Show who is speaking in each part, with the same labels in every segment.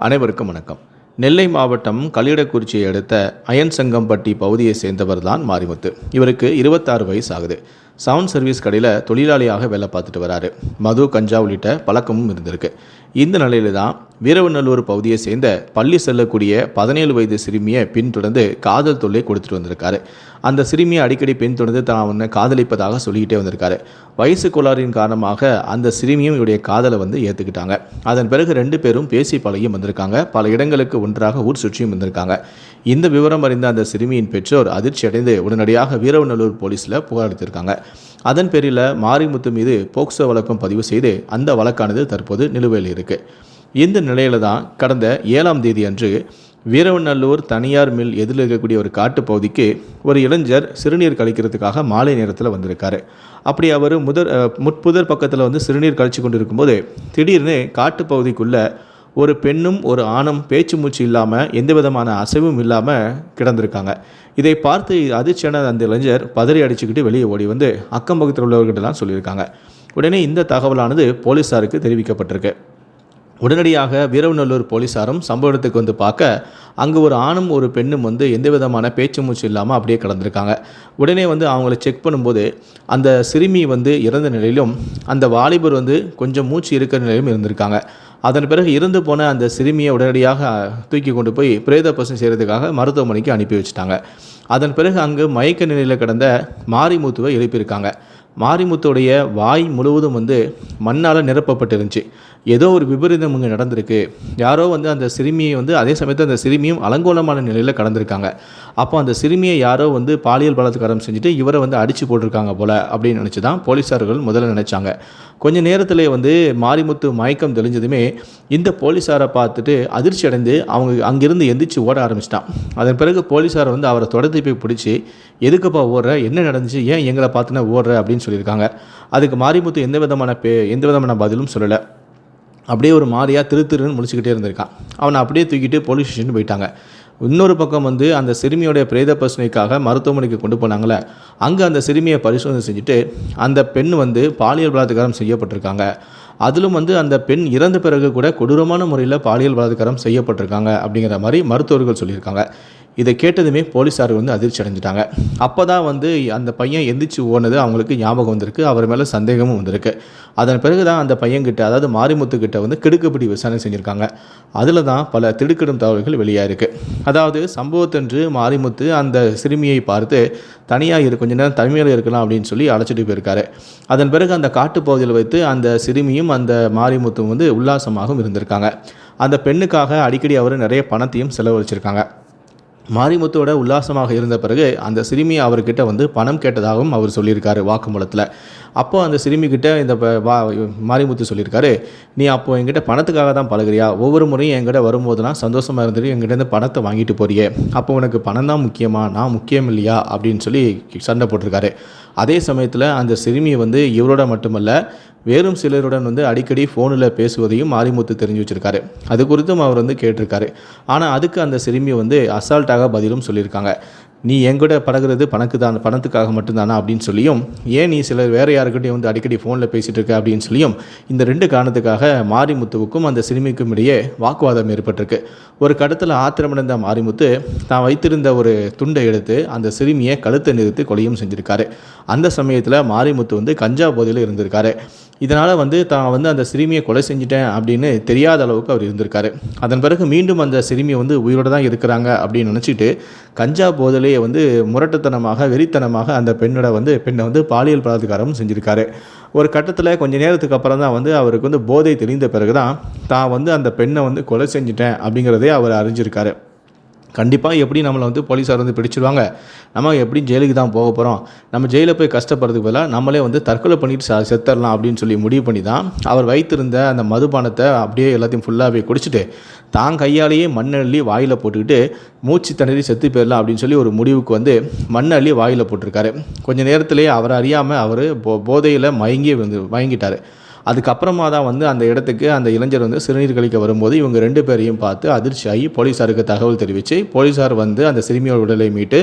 Speaker 1: அனைவருக்கும் வணக்கம். நெல்லை மாவட்டம் கல்லிடக்குறிச்சியை அடுத்த அயன்சங்கம்பட்டி பகுதியை சேர்ந்தவர் தான் மாரிமுத்து. இவருக்கு இருபத்தாறு வயசு ஆகுது. சவுண்ட் சர்வீஸ் கடையில் தொழிலாளியாக வேலை பார்த்துட்டு வராரு. மது கஞ்சா உள்ளிட்ட பழக்கமும் இருந்திருக்கு. இந்த நிலையில தான் வீரவநல்லூர் பகுதியை சேர்ந்த பள்ளி செல்லக்கூடிய பதினேழு வயது சிறுமியை பின்தொடர்ந்து காதல் தொல்லை கொடுத்துட்டு வந்திருக்காரு. அந்த சிறுமியை அடிக்கடி பின்தொடர்ந்து தான் அவனை காதலிப்பதாக சொல்லிக்கிட்டே வந்திருக்காரு. வயசு கோளாறின் காரணமாக அந்த சிறுமியும் இவருடைய காதலை வந்து ஏற்றுக்கிட்டாங்க அதன் பிறகு ரெண்டு பேரும் பேசி பழகியும் வந்திருக்காங்க. பல இடங்களுக்கு ஒன்றாக ஊர் சுற்றியும் வந்திருக்காங்க. இந்த விவரம் அறிந்த அந்த சிறுமியின் பெற்றோர் அதிர்ச்சி அடைந்து உடனடியாக வீரவநல்லூர் போலீஸில் புகார் அளித்திருக்காங்க. அதன் பேரில் மாரிமுத்து மீது போக்சோ வழக்கம் பதிவு செய்து அந்த வழக்கானது தற்போது நிலுவையில் இருக்குது இந்த நிலையில தான் கடந்த ஏழாம் தேதி அன்று வீரவநல்லூர் தனியார் மில் எதிரில் இருக்கக்கூடிய ஒரு காட்டுப் பகுதிக்கு ஒரு இளைஞர் சிறுநீர் கழிக்கிறதுக்காக மாலை நேரத்தில் வந்திருக்காரு. அப்படி அவர் முதற் அஹ், முட்புதர் பக்கத்தில் வந்து சிறுநீர் கழிச்சு கொண்டு இருக்கும்போது திடீர்னு காட்டுப் பகுதிக்குள்ளே ஒரு பெண்ணும் ஒரு ஆணும் பேச்சு மூச்சு இல்லாமல் எந்த விதமான அசைவும் இல்லாமல் கிடந்திருக்காங்க. இதை பார்த்து அதிர்ச்சியான அந்த இளைஞர் பதறி அடிச்சுக்கிட்டு வெளியே ஓடி வந்து அக்கம் பக்கத்தில் உள்ளவர்கிட்டலாம் சொல்லியிருக்காங்க. உடனே இந்த தகவலானது போலீஸாருக்கு தெரிவிக்கப்பட்டிருக்கு. உடனடியாக வீரவநல்லூர் போலீஸாரும் சம்பவ இடத்துக்கு வந்து பார்க்க அங்கே ஒரு ஆணும் ஒரு பெண்ணும் வந்து எந்த விதமான பேச்சு மூச்சு இல்லாமல் அப்படியே கிடந்திருக்காங்க. உடனே வந்து அவங்கள செக் பண்ணும்போது அந்த சிறுமி வந்து இறந்த நிலையிலும் அந்த வாலிபர் வந்து கொஞ்சம் மூச்சு இருக்கிற நிலையிலும் இருந்திருக்காங்க. அதன் பிறகு இருந்து போன அந்த சிறுமியை உடனடியாக தூக்கி கொண்டு போய் பிரேத பசம் செய்கிறதுக்காக மருத்துவமனைக்கு அனுப்பி வச்சுட்டாங்க. அதன் பிறகு அங்கு மயக்க நிலையில் கிடந்த மாரிமுத்துவை எழுப்பியிருக்காங்க. மாரிமுத்துடைய வாய் முழுவதும் வந்து மண்ணால் நிரப்பப்பட்டிருந்துச்சு. ஏதோ ஒரு விபரீதம் இங்கே நடந்திருக்கு. யாரோ வந்து அந்த சிறுமியை வந்து அதே சமயத்தில் அந்த சிறுமியும் அலங்கோலமான நிலையில் கடந்திருக்காங்க. அப்போ அந்த சிறுமியை யாரோ வந்து பாலியல் பலாத்காரம் செஞ்சுட்டு இவரை வந்து அடித்து போட்டிருக்காங்க போல் அப்படின்னு நினச்சி தான் போலீஸார்கள் முதல்ல நினச்சாங்க. கொஞ்ச நேரத்தில் வந்து மாரிமுத்து மயக்கம் தெளிஞ்சதுமே இந்த போலீஸாரை பார்த்துட்டு அதிர்ச்சி அடைந்து அவங்க அங்கிருந்து எந்திரிச்சு ஓட ஆரம்பிச்சிட்டான். அதன் பிறகு போலீஸாரை வந்து அவரை தொடர்ந்து போய் பிடிச்சி எதுக்குப்பா ஓடுற? என்ன நடந்துச்சு? ஏன் எங்களை பார்த்துனா ஓடுற? அப்படின்னு சொல்லியிருக்காங்க. அதுக்கு மாரிமுத்து எந்த விதமான பே எந்த விதமான பதிலும் சொல்லலை. அப்படியே ஒரு மாதிரியாக திரு திருன்னு முடிச்சுக்கிட்டே இருந்திருக்கான். அவனை அப்படியே தூக்கிட்டு போலீஸ் ஸ்டேஷன் போயிட்டாங்க. இன்னொரு பக்கம் வந்து அந்த சிறுமியோடைய பிரேத பரிசோதனைக்காக மருத்துவமனைக்கு கொண்டு போனாங்களே அங்கே அந்த சிறுமியை பரிசோதனை செஞ்சுட்டு அந்த பெண் வந்து பாலியல் பலாத்காரம் செய்யப்பட்டிருக்காங்க. அதிலும் வந்து அந்த பெண் இறந்த பிறகு கூட கொடூரமான முறையில் பாலியல் பலாத்காரம் செய்யப்பட்டிருக்காங்க அப்படிங்கிற மாதிரி மருத்துவர்கள் சொல்லியிருக்காங்க. இதை கேட்டதுமே போலீஸார் வந்து அதிர்ச்சி அடைஞ்சிட்டாங்க. அப்போ தான் வந்து அந்த பையன் எந்திரிச்சு ஓனது அவங்களுக்கு ஞாபகம் வந்திருக்கு. அவர் மேலே சந்தேகமும் வந்திருக்கு. அதன் பிறகு தான் அந்த பையன்கிட்ட அதாவது மாரிமுத்துக்கிட்ட வந்து கிடுக்குப்பிடி விசாரணை செஞ்சுருக்காங்க. அதில் தான் பல திடுக்கிடும் தகவல்கள் வெளியாயிருக்கு. அதாவது சம்பவத்தன்று மாரிமுத்து அந்த சிறுமியை பார்த்து தனியாக இரு கொஞ்ச நேரம் தனிமையில் இருக்கலாம் அப்படின்னு சொல்லி அழைச்சிட்டு போயிருக்காரு. அதன் பிறகு அந்த காட்டுப்பகுதியில் வைத்து அந்த சிறுமியும் அந்த மாரிமுத்தும் வந்து உல்லாசமாகவும் இருந்திருக்காங்க. அந்த பெண்ணுக்காக அடிக்கடி அவர் நிறைய பணத்தையும் செலவழிச்சிருக்காங்க. மாரிமுத்தோட உல்லாசமாக இருந்த பிறகு அந்த சிறுமி அவர்கிட்ட வந்து பணம் கேட்டதாகவும் அவர் சொல்லியிருக்காரு வாக்குமூலத்தில். அப்போ அந்த சிறுமிக்கிட்ட இந்த ப- வா மாரிமுத்து சொல்லியிருக்காரு நீ அப்போ என்கிட்ட பணத்துக்காக தான் பழகுறியா? ஒவ்வொரு முறையும் என்கிட்ட வரும்போதுலாம் சந்தோஷமாக இருந்துட்டு என்கிட்ட இருந்து பணத்தை வாங்கிட்டு போறியே. அப்போ உனக்கு பணம் தான் முக்கியமா? நான் முக்கியம் இல்லையா? அப்படின்னு சொல்லி சண்டை போட்டிருக்காரு. அதே சமயத்தில் அந்த சிறுமி வந்து இவரோட மட்டுமல்ல வேறும் சிலருடன் வந்து அடிக்கடி ஃபோனில் பேசுவதையும் மாரிமுத்து தெரிஞ்சு வச்சிருக்காரு. அது குறித்தும் அவர் வந்து கேட்டிருக்காரு. ஆனால் அதுக்கு அந்த சிறுமி வந்து அசால்ட்டாக பதிலும் சொல்லியிருக்காங்க. நீ எங்கூட பழகிறது பணக்கு தான் பணத்துக்காக மட்டும்தானா அப்படின்னு சொல்லியும் ஏன் நீ சிலர் வேறு யாருக்கிட்டையும் வந்து அடிக்கடி ஃபோனில் பேசிகிட்டு இருக்க அப்படின்னு சொல்லியும் இந்த ரெண்டு காரணத்துக்காக மாரிமுத்துவுக்கும் அந்த சிறுமிக்கும் இடையே வாக்குவாதம் ஏற்பட்டிருக்கு. ஒரு கடத்தில் ஆத்திரமடைந்த மாரிமுத்து தான் வைத்திருந்த ஒரு துண்டை எடுத்து அந்த சிறுமியை கழுத்தை நிறுத்தி கொலையும் செஞ்சிருக்காரு. அந்த சமயத்தில் மாரிமுத்து வந்து கஞ்சா போதையில் இருந்திருக்காரு. இதனால் வந்து தான் வந்து அந்த சிறுமியை கொலை செஞ்சிட்டேன் அப்படின்னு தெரியாத அளவுக்கு அவர் இருந்திருக்காரு. அதன் பிறகு மீண்டும் அந்த சிறுமியை வந்து உயிரோடு தான் இருக்கிறாங்க அப்படின்னு நினச்சிட்டு கஞ்சா போதலையே வந்து முரட்டுத்தனமாக வெறித்தனமாக அந்த பெண்ணோட வந்து பெண்ணை வந்து பாலியல் பலாத்காரமும் செஞ்சுருக்காரு. ஒரு கட்டத்தில் கொஞ்ச நேரத்துக்கு அப்புறம் தான் வந்து அவருக்கு வந்து போதை தெரிந்த பிறகு தான் தான் வந்து அந்த பெண்ணை வந்து கொலை செஞ்சிட்டேன் அப்படிங்கிறதே அவர் அறிஞ்சிருக்காரு. கண்டிப்பாக எப்படி நம்மளை வந்து போலீஸார் வந்து பிடிச்சிருவாங்க? நம்ம எப்படி ஜெயிலுக்கு தான் போக போகிறோம் நம்ம ஜெயிலில் போய் கஷ்டப்படுறதுக்கு பதிலாக நம்மளே வந்து தற்கொலை பண்ணிட்டு செத்தரலாம் அப்படின்னு சொல்லி முடிவு பண்ணி தான் அவர் வைத்திருந்த அந்த மதுபானத்தை அப்படியே எல்லாத்தையும் ஃபுல்லாகவே குடிச்சிட்டு தான் கையாலேயே மண்ணள்ளி வாயில் போட்டுக்கிட்டு மூச்சு திணறி செத்து போயிடலாம் அப்படின்னு சொல்லி ஒரு முடிவுக்கு வந்து மண்ணள்ளி வாயில் போட்டிருக்காரு. கொஞ்ச நேரத்திலேயே அவர் அறியாமல் அவர் போ போதையில் மயங்கி வந்து மயங்கிட்டார். அதுக்கப்புறமா தான் வந்து அந்த இடத்துக்கு அந்த இளைஞர் வந்து சிறுநீர் கழிக்க வரும்போது இவங்க ரெண்டு பேரையும் பார்த்து அதிர்ச்சியாகி போலீஸாருக்கு தகவல் தெரிவித்து போலீஸார் வந்து அந்த சிறுமியோட உடலை மீட்டு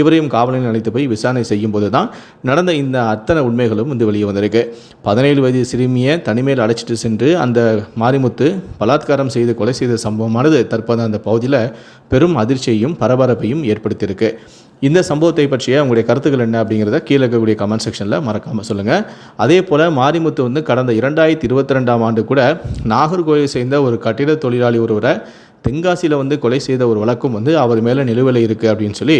Speaker 1: இவரையும் காவலில் அழைத்து போய் விசாரணை செய்யும் போது தான் நடந்த இந்த அத்தனை உண்மைகளும் வந்து வெளியே வந்திருக்கு. பதினேழு வயது சிறுமியை தனிமையில் அழைச்சிட்டு சென்று அந்த மாரிமுத்து பலாத்காரம் செய்து கொலை செய்த சம்பவமானது தற்போது அந்த பகுதியில் பெரும் அதிர்ச்சியையும் பரபரப்பையும் ஏற்படுத்தியிருக்கு. இந்த சம்பவத்தை பற்றிய உங்களுடைய கருத்துக்கள் என்ன அப்படிங்கிறத கீழே இருக்கக்கூடிய கமெண்ட் செக்ஷனில் மறக்காமல் சொல்லுங்கள் அதே போல் மாரிமுத்து வந்து கடந்த இரண்டாயிரத்தி இருபத்தி ரெண்டாம் ஆண்டு கூட நாகர்கோயிலை சேர்ந்த ஒரு கட்டிட தொழிலாளி ஒருவரை தென்காசியில் வந்து கொலை செய்த ஒரு வழக்கும் வந்து அவர் மேலே நிலுவையில் இருக்குது அப்படின்னு சொல்லி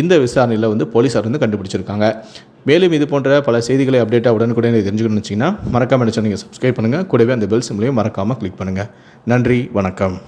Speaker 1: இந்த விசாரணையில் வந்து போலீஸார் வந்து கண்டுபிடிச்சிருக்காங்க. மேலும் இது போன்ற பல செய்திகளை அப்டேட்டாக உடனுக்குடனே தெரிஞ்சுக்கணும்னு வச்சிங்கன்னா மறக்காமல் நினச்சா நீங்கள் சப்ஸ்கிரைப் பண்ணுங்கள் கூடவே அந்த பெல் சிம்லையும் மறக்காமல் கிளிக் பண்ணுங்கள் நன்றி வணக்கம்.